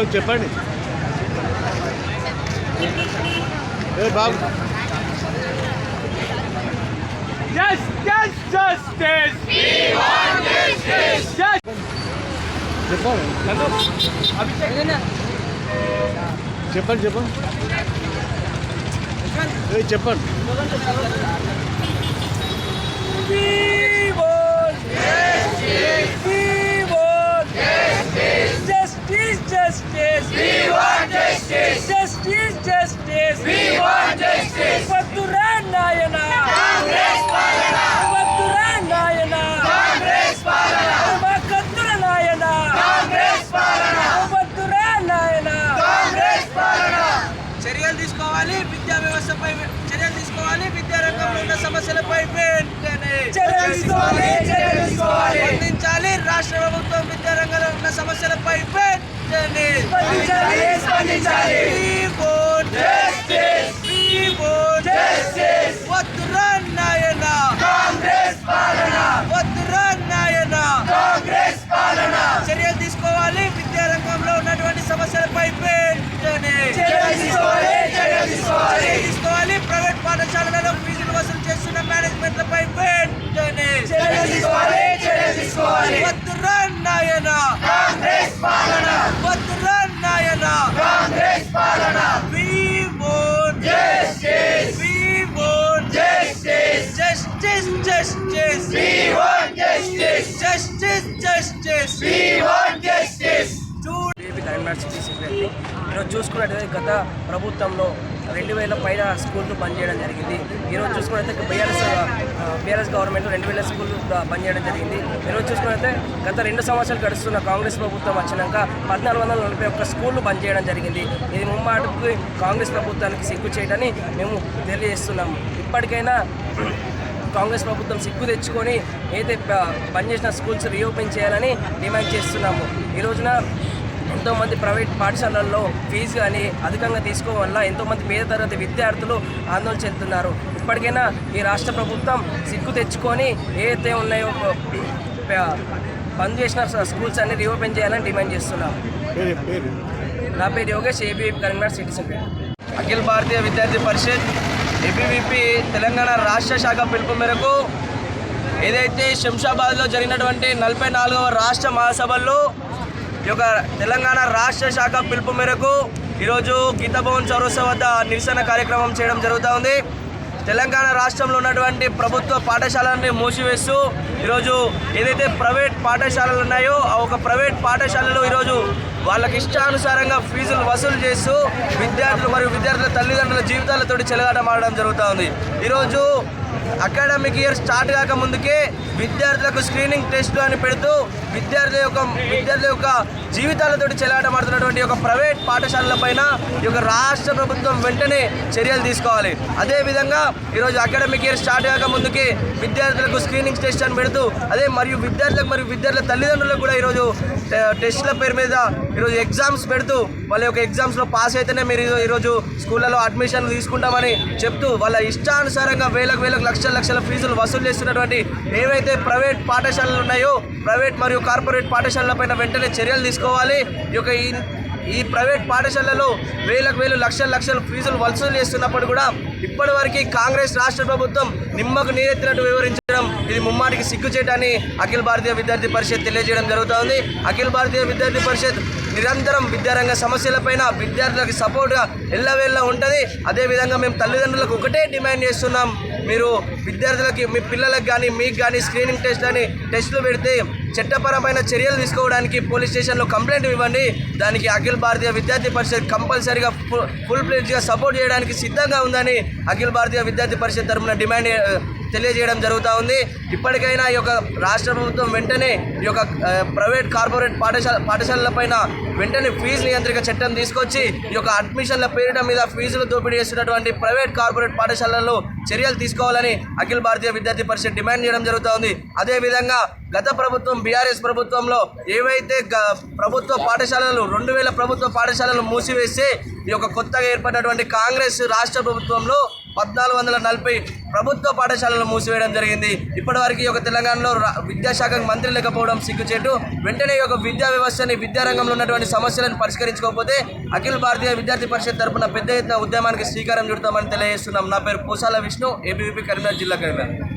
బాబు చెప్పండి ఏ బాబు! చెప్పండి చెప్పండి చెప్పండి ఏ చెప్పండి We want justice! We want justice! Justice, justice! We want justice! Justice, justice! We want justice! వద్దురా నాయన కాంగ్రెస్ పాలన వద్దురా నాయన కాంగ్రెస్ పాలన వద్దురా నాయన కాంగ్రెస్ పాలన వద్దురా నాయన కాంగ్రెస్ పాలన చర్యలు తీసుకోవాలి విద్యా వ్యవస్థపై చర్యలు తీసుకోవాలి విద్యారంగంలో ఉన్న సమస్యలపై. స్పందించాలి రాష్ట్ర ప్రభుత్వం విద్యారంగంలో ఉన్న సమస్యలపై స్పందించాలి, స్పందించాలి. We want Justice. We want Justice. వద్దురా నాయన కాంగ్రెస్ పాలన వద్దురా నాయన కాంగ్రెస్ పాలన చర్యలు తీసుకోవాలి విద్యారంగంలో ఉన్నటువంటి సమస్యలపై వెంటనే చర్యలు తీసుకోవాలి, చర్యలు తీసుకోవాలి. చర్యలు తీసుకోవాలి ప్రైవేట్ పాఠశాలలలో ఫీజులు వసూలు మేనేజ్మెంట్లపై వెంటనే చర్యలు తీసుకోవాలి, చర్యలు తీసుకోవాలి. వద్దురా నాయన కాంగ్రెస్ పాలన వద్దురా నాయన కాంగ్రెస్ పాలన Justice. We want Justice. Justice, justice. We want justice. Justice, justice. We want justice. A P city ఈరోజు చూసుకున్నట్టయితే గత ప్రభుత్వంలో రెండు వేల పైన స్కూళ్ళు బంద్ చేయడం జరిగింది. ఈరోజు చూసుకున్నట్లయితే బీఆర్ఎస్ బీఆర్ఎస్ గవర్నమెంట్ రెండు వేల స్కూళ్ళు బంద్ చేయడం జరిగింది. ఈరోజు చూసుకున్నట్లయితే గత రెండు సంవత్సరాలు గడుస్తున్న కాంగ్రెస్ ప్రభుత్వం వచ్చినాక పద్నాలుగు వందల నలభై ఒక్క స్కూళ్ళు బంద్ చేయడం జరిగింది. ఇది ముమ్మాటికి కాంగ్రెస్ ప్రభుత్వానికి సిగ్గు చేయడని మేము తెలియజేస్తున్నాము. ఇప్పటికైనా కాంగ్రెస్ ప్రభుత్వం సిగ్గు తెచ్చుకొని ఏదైతే బంద్ చేసిన స్కూల్స్ రీఓపెన్ చేయాలని డిమాండ్ చేస్తున్నాము. ఈ రోజున ఎంతోమంది ప్రైవేట్ పాఠశాలల్లో ఫీజు కానీ అధికంగా తీసుకోవడం వల్ల ఎంతోమంది పేద తరగతి విద్యార్థులు ఆందోళన చెందుతున్నారు. ఇప్పటికైనా ఈ రాష్ట్ర ప్రభుత్వం సిగ్గు తెచ్చుకొని ఏదైతే ఉన్నాయో బంద్ చేసిన స్కూల్స్ అన్ని రీఓపెన్ చేయాలని డిమాండ్ పేరు నా పేరు Yogesh ABVP Karimnagar city secretary Akhil Bharatiya Vidyarthi Parishad ABVP Telangana రాష్ట్ర శాఖ పిలుపు మేరకు ఏదైతే శంషాబాద్లో జరిగినటువంటి నలభై నాలుగవ రాష్ట్ర మహాసభల్లో ఈ యొక్క తెలంగాణ రాష్ట్ర శాఖ పిలుపు మేరకు ఈరోజు గీతాభవన్ చౌరస్తా వద్ద నిరసన కార్యక్రమం చేయడం జరుగుతూ ఉంది. తెలంగాణ రాష్ట్రంలో ఉన్నటువంటి ప్రభుత్వ పాఠశాలని మూసివేస్తూ ఈరోజు ఏదైతే ప్రైవేట్ పాఠశాలలు ఉన్నాయో ఆ ఒక ప్రైవేట్ పాఠశాలలో ఈరోజు వాళ్ళకి ఇష్టానుసారంగా ఫీజులు వసూలు చేస్తూ విద్యార్థులు మరియు విద్యార్థుల తల్లిదండ్రుల జీవితాలతోటి చెలగాటమాడడం జరుగుతూ ఉంది. ఈరోజు అకాడమిక్ ఇయర్ స్టార్ట్ కాక ముందుకే విద్యార్థులకు స్క్రీనింగ్ టెస్ట్లు అని పెడుతూ విద్యార్థుల యొక్క విద్యార్థుల యొక్క జీవితాలతోటి చెలాటమాడుతున్నటువంటి ఒక ప్రైవేట్ పాఠశాలల పైన ఈ యొక్క రాష్ట్ర ప్రభుత్వం వెంటనే చర్యలు తీసుకోవాలి. అదేవిధంగా ఈరోజు అకాడమిక్ ఇయర్ స్టార్ట్ కాక ముందుకే విద్యార్థులకు స్క్రీనింగ్ టెస్ట్ అని పెడుతూ అదే మరియు విద్యార్థులకు మరియు విద్యార్థుల తల్లిదండ్రులకు కూడా ఈరోజు టెస్టుల పేరు మీద ఈరోజు ఎగ్జామ్స్ పెడుతూ వాళ్ళ యొక్క ఎగ్జామ్స్లో పాస్ అయితేనే మీరు ఈరోజు స్కూళ్ళలో అడ్మిషన్లు తీసుకుంటామని చెప్తూ వాళ్ళ ఇష్టానుసారంగా వేలకు వేలకు లక్షల లక్షల ఫీజులు వసూలు చేస్తున్నటువంటి ఏవైతే ప్రైవేట్ పాఠశాలలు ఉన్నాయో ప్రైవేట్ మరియు కార్పొరేట్ పాఠశాలల పైన వెంటనే చర్యలు తీసుకోవాలి. ఈ యొక్క ఈ ప్రైవేట్ పాఠశాలలో వేలకు వేలు లక్షల లక్షల ఫీజులు వసూలు చేస్తున్నప్పుడు కూడా ఇప్పటి వరకు కాంగ్రెస్ రాష్ట్ర ప్రభుత్వం నిమ్మకు నీరెత్తినట్టు వివరించడం ఇది ముమ్మాటికి సిగ్గుచేటని అఖిల భారతీయ విద్యార్థి పరిషత్ తెలియజేయడం జరుగుతోంది. అఖిల భారతీయ విద్యార్థి పరిషత్ నిరంతరం విద్యారంగ సమస్యలపైన విద్యార్థులకు సపోర్ట్గా ఎల్లవేళ్ళ ఉంటుంది. అదేవిధంగా మేము తల్లిదండ్రులకు ఒకటే డిమాండ్ చేస్తున్నాం. మీరు విద్యార్థులకి మీ పిల్లలకు కానీ మీకు కానీ స్క్రీనింగ్ టెస్ట్ అని టెస్టులు పెడితే చట్టపరమైన చర్యలు తీసుకోవడానికి పోలీస్ స్టేషన్లో కంప్లైంట్ ఇవ్వండి. దానికి అఖిల భారతీయ విద్యార్థి పరిషత్ కంపల్సరీగా ఫుల్ ఫుల్ ప్లేజ్గా సపోర్ట్ చేయడానికి సిద్ధంగా ఉందని అఖిల భారతీయ విద్యార్థి పరిషత్ తరఫున డిమాండ్ తెలియజేయడం జరుగుతూ ఉంది. ఇప్పటికైనా ఈ యొక్క రాష్ట్ర ప్రభుత్వం వెంటనే ఈ యొక్క ప్రైవేట్ కార్పొరేట్ పాఠశాల పాఠశాలలపైన వెంటనే ఫీజు నియంత్రిక చట్టం తీసుకొచ్చి ఈ యొక్క అడ్మిషన్ల పేరిట మీద ఫీజులు దోపిడీ చేస్తున్నటువంటి ప్రైవేట్ కార్పొరేట్ పాఠశాలల్లో చర్యలు తీసుకోవాలని అఖిల భారతీయ విద్యార్థి పరిషత్ డిమాండ్ చేయడం జరుగుతోంది. అదేవిధంగా గత ప్రభుత్వం బీఆర్ఎస్ ప్రభుత్వంలో ఏవైతే గ- ప్రభుత్వ పాఠశాలలు రెండు వేల ప్రభుత్వ పాఠశాలలు మూసివేసి ఈ యొక్క కొత్తగా ఏర్పడినటువంటి కాంగ్రెస్ రాష్ట్ర ప్రభుత్వంలో పద్నాలుగు వందల నలభై ప్రభుత్వ పాఠశాలలు మూసివేయడం జరిగింది. ఇప్పటివరకు ఈ యొక్క తెలంగాణలో విద్యాశాఖకు మంత్రి లేకపోవడం సిగ్గుచేటు. వెంటనే ఈ యొక్క విద్యా వ్యవస్థని విద్యారంగంలో ఉన్నటువంటి సమస్యలను పరిష్కరించుకోకపోతే అఖిల భారతీయ విద్యార్థి పరిషత్ తరపున పెద్ద ఎత్తున ఉద్యమానికి శ్రీకారం చుడతామని తెలియజేస్తున్నాం. నా పేరు పూసాల విష్ణు ఏబీవీపీ కరీంనగర్ జిల్లా కరీంనగర్.